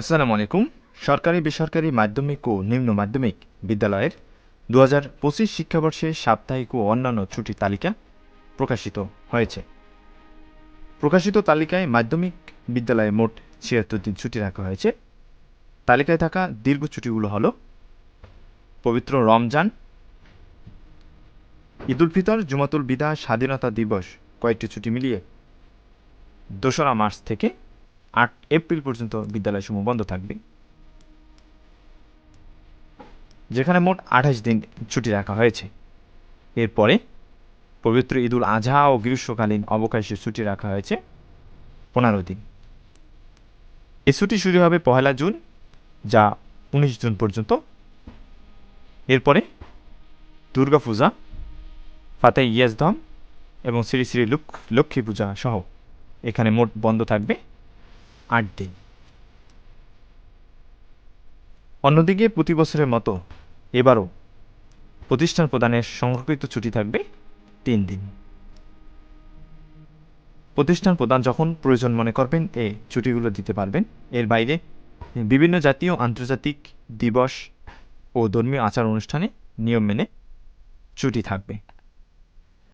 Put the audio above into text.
আসসালামু আলাইকুম। সরকারি, বেসরকারি মাধ্যমিক ও নিম্ন মাধ্যমিক বিদ্যালয়ের দু হাজার পঁচিশ শিক্ষাবর্ষে সাপ্তাহিক ও অন্যান্য ছুটির তালিকা প্রকাশিত হয়েছে। প্রকাশিত তালিকায় মাধ্যমিক বিদ্যালয়ে মোট ছিয়াত্তর দিন ছুটি রাখা হয়েছে। তালিকায় থাকা দীর্ঘ ছুটিগুলো হলো পবিত্র রমজান, ঈদুল ফিতর, জুমাতুল বিদা, স্বাধীনতা দিবস কয়েকটি ছুটি মিলিয়ে দোসরা মার্চ থেকে আট এপ্রিল পর্যন্ত বিদ্যালয়সমূহ বন্ধ থাকবে। যেখানে মোট আঠাশ দিন ছুটি রাখা হয়েছে। এরপরে পবিত্র ঈদুল আজহা ও গ্রীষ্মকালীন অবকাশে ছুটি রাখা হয়েছে পনেরো দিন। এই ছুটি শুরু হবে পহেলা জুন, যা উনিশ জুন পর্যন্ত। এরপরে দুর্গাপূজা ফাতে ইয়াজদম এবং শ্রী শ্রী লক্ষ- লক্ষ্মী পূজা সহ এখানে মোট বন্ধ থাকবে। আট দিন। অন্যদিকে প্রতি বছরের মতো এবারও প্রতিষ্ঠান প্রদানের সংরক্ষিত ছুটি থাকবে তিন দিন। প্রতিষ্ঠান প্রদান যখন প্রয়োজন মনে করবেন এই ছুটিগুলো দিতে পারবেন। এর বাইরে বিভিন্ন জাতীয়, আন্তর্জাতিক দিবস ও ধর্মীয় আচার অনুষ্ঠানে নিয়ম মেনে ছুটি থাকবে।